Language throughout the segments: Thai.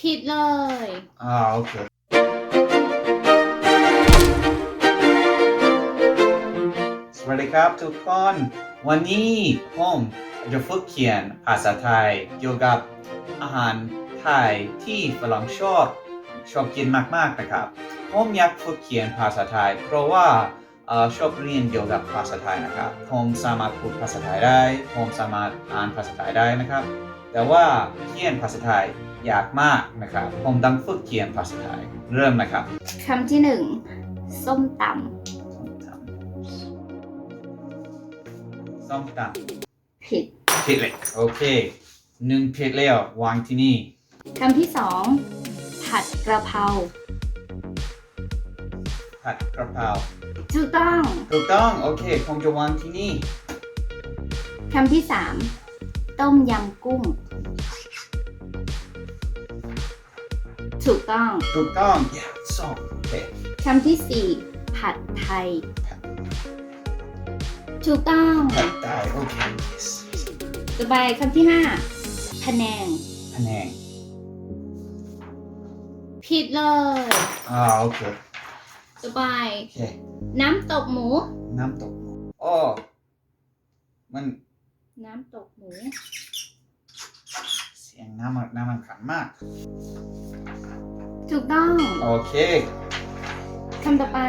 ผิดเลย อ่าโอเค สวัสดีครับทุกคน วันนี้ผมจะฝึกเขียนภาษาไทยเกี่ยวกับอาหารไทยที่ฝรั่งชอบชอบกินมากๆนะครับ ผมอยากฝึกเขียนภาษาไทย เพราะว่าอชอบเรียนเกี่ยวกับภาษาไทยนะครับ ผมสามารถพูดภาษาไทยได้ ผมสามารถอ่านภาษาไทยได้นะครับ แต่ว่าเขียนภาษาไทย ยากมากนะครับ ผมต้องฝึกเขียนภาษาไทย เริ่มนะครับ คำที่หนึ่งส้มตส้มตำผิดำผิดเลยโอเคหนึ่งผิดแล้ววางที่นี่ คำที่สองผัดกระเพราผัดกระเพราถูกต้องถูกต้อง โอเค ผมจะวางที่นี่ คำที่สามต้มยำกุ้ง ถูกต้องถูกต้อง yeah สองโอเคคำที่สี่ผัดไทย ถูกต้องผัดได้โอเค yes ต่อไปคำที่ห้าพะแนงพะแนงผิดเลยอ่าโอเคต่อไปโอเคน้ำตกหมู น้ำตกโอ้มันน้ำตกหมู เสียงน้ำมันน้ำมันขันมาก ถูกต้องโอเคคำต่อไป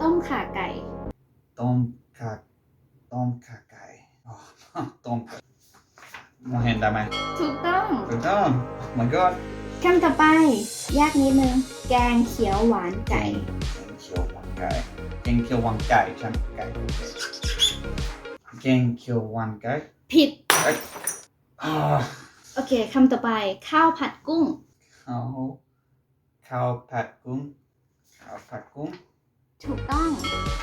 ต้มข่าไก่ ต้มขาต้มขาไก่อ๋อต้มไก่มองเห็นได้ไหมถูกต้องถูกต้องมันก็คำต่อไป ยากนิดนึง แกงเขียวหวานไก่ แกงเขียวหวานไก่แกงเขียวหวานไก่ใช่ไหมไก่แกงเขียวหวานไก่ผิดอ่าโอเคคำต่อไป ข้าวผัดกุ้ง ข้าว ข้าวผัดกุ้งข้าวผัดกุ้งถูกต้อง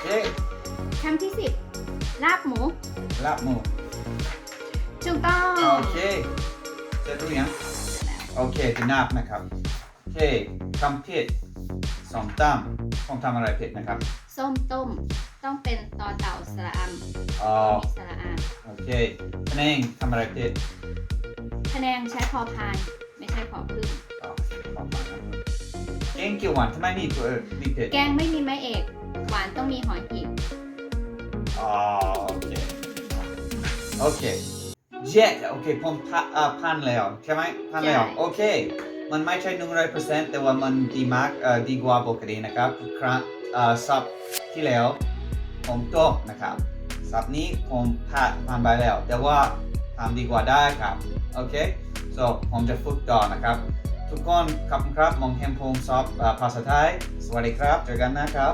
เย้คำที่สิบลาบหมูลาบหมูถูกต้องโอเคเสร็จหรือยังโอเคที่นับนะครับโอเคคำผิดสองตำผมทำอะไรผิดนะครับ ส้มต้ม ต้องเป็นตอเต่าสระอัมอ๋อมีสระอาโอเคพะเนงทำอะไรผิดคะแนนใช้พอพาน ไม่ใช่พอพึ่ง แกงเขียวหวานทำไมนี่ตัวนี่ผิดแกงไม่มีไม้เอก หวานต้องมีหอยหีบอ๋อโอเคโอเคเจ็ดโอเคผมพะอ่าพันแล้วใช่ไหมพันแล้วใช่ โอเคมันไม่ใช่หนึ่งร้อยเปอร์เซ็นต์แต่ว่ามันดีมากเอ่อดีกว่าปกตินะครับครั้งเอ่อซับที่แล้วผมตกนะครับซับนี้ผมผ่านผ่านไปแล้ว แต่ว่าทำดีกว่าได้ครับโอเค so ผมจะฝึกต่อนะครับ ทุกคนขอบคุณครับมองเฮมสอบเอ่อภาษาไทย สวัสดีครับ เจอกันนะครับ